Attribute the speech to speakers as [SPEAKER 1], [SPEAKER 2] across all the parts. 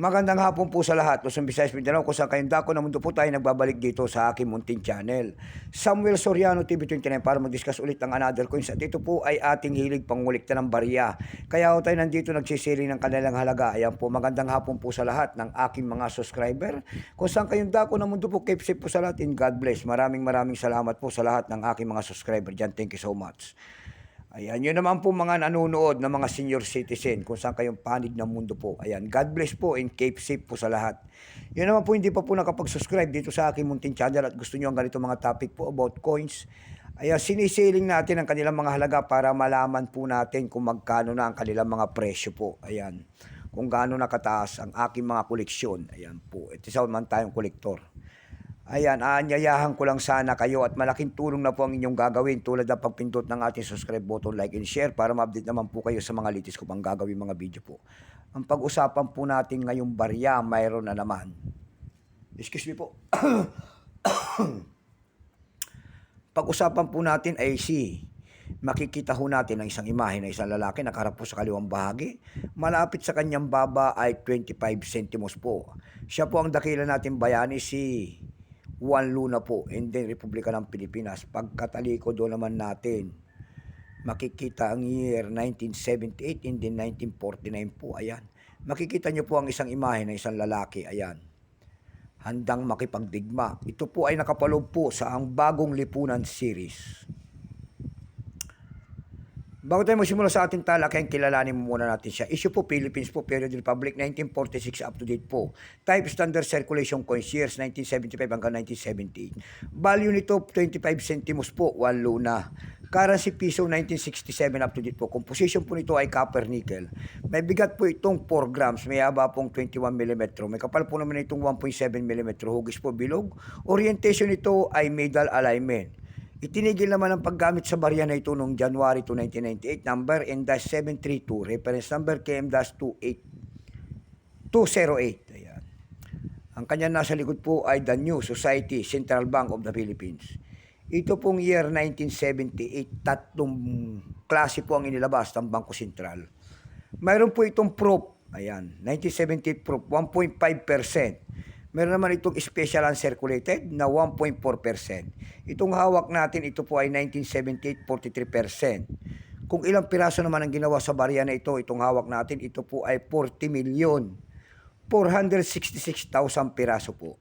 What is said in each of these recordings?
[SPEAKER 1] Magandang hapon po sa lahat. Luzon, Visayas, Mindanao. Kung saan kayong dako na mundo po tayo nagbabalik dito sa aking munting channel. Samuel Soriano TV29 para mag-discuss ulit ng another coins. At ito po ay ating hilig pangulikta ng barya. Kaya ho tayo nandito nagsisili ng kanilang halaga. Ayan po, magandang hapon po sa lahat ng aking mga subscriber. Kung saan kayong dako na mundo po, keep safe po sa lahat. And God bless. Maraming maraming salamat po sa lahat ng aking mga subscriber dyan. Thank you so much. Ayan, yun naman po mga nanonood na mga senior citizen kung saan kayong panig ng mundo po. Ayan, God bless po and keep safe po sa lahat. Yun naman po hindi pa po nakapag-subscribe dito sa aking munting channel at gusto nyo ang ganito mga topic po about coins. Ayan, sinisiling natin ang kanilang mga halaga para malaman po natin kung magkano na ang kanilang mga presyo po. Ayan, kung gaano nakataas ang aking mga koleksyon. Ayan po, ito isa man tayong kolektor. Ayan, aanyayahan ko lang sana kayo at malaking tulong na po ang inyong gagawin tulad ng pagpindot ng ating subscribe button, like and share para ma-update naman po kayo sa mga litis ko pang gagawin mga video po. Ang pag-usapan po natin ngayong barya, mayroon na naman. Excuse me po. Pag-usapan po natin ay si makikita ho natin ang isang imahe na isang lalaki nakaharap po sa kaliwang bahagi. Malapit sa kanyang baba ay 25 centimos po. Siya po ang dakila natin bayani si Juan Luna po, and Republika ng Pilipinas. Pagkataliko doon naman natin, makikita ang year 1978 and then 1949 po, ayan. Makikita nyo po ang isang imahe ng isang lalaki, ayan. Handang makipagdigma. Ito po ay nakapaloob po sa ang bagong lipunan series. Bago tayo magsimula sa ating talakayan, kilalanin mo muna natin siya. Issue po, Philippines po, Period Republic, 1946 up to date po. Type Standard Circulation Coins, years 1975 hanggang 1978. Value nito, 25 centimos po, 1 luna. Currency piso, 1967 up to date po. Composition po nito ay copper nickel. May bigat po itong 4 grams, may haba pong 21 mm. May kapal po naman itong 1.7 mm. Hugis po bilog. Orientation nito ay middle alignment. Itinigil naman ang paggamit sa barya na ito noong January 2, 1998, number N-732, reference number KM-208. Ayan. Ang kanya nasa likod po ay The New Society Central Bank of the Philippines. Ito pong year 1978, tatlong klase po ang inilabas ng Bangko Sentral. Mayroon po itong proof, ayan, 1978 proof, 1.5%. Meron naman itong special uncirculated na 1.4%. Itong hawak natin, ito po ay 1978, 43%. Kung ilang piraso naman ang ginawa sa barya na ito, itong hawak natin, ito po ay 40 million 466,000 piraso po.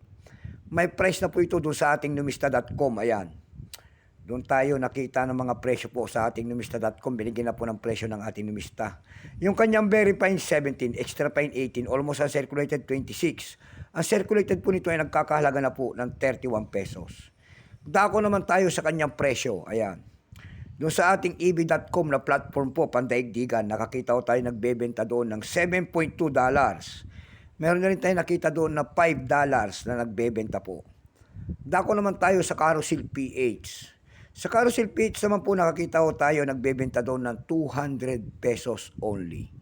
[SPEAKER 1] May price na po ito doon sa ating numista.com. Ayan. Doon tayo nakita ng mga presyo po sa ating numista.com. Binigyan na po ng presyo ng ating numista. Yung kanyang very fine 17, extra fine 18, almost uncirculated 26. Ang circulated po nito ay nagkakahalaga na po ng 31 pesos. Dako naman tayo sa kanyang presyo. Ayan. Doon sa ating eb.com na platform po, pandaigdigan, nakakita ko tayo nagbebenta doon ng 7.2 dollars. Meron na rin tayo nakita doon na 5 dollars na nagbebenta po. Dako naman tayo sa Carousel PH. Sa Carousel PH naman po nakakita ko tayo nagbebenta doon ng 200 pesos only.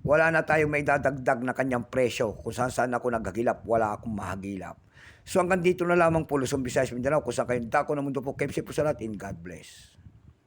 [SPEAKER 1] Wala na tayong may dadagdag na kanyang presyo. Kung saan saan ako naghagilap, wala akong mahagilap. So hanggang dito na lamang po Luzon, Visayas, Mindanao. Kung saan kayo dako ng mundo po, safe po sa lahat and God bless.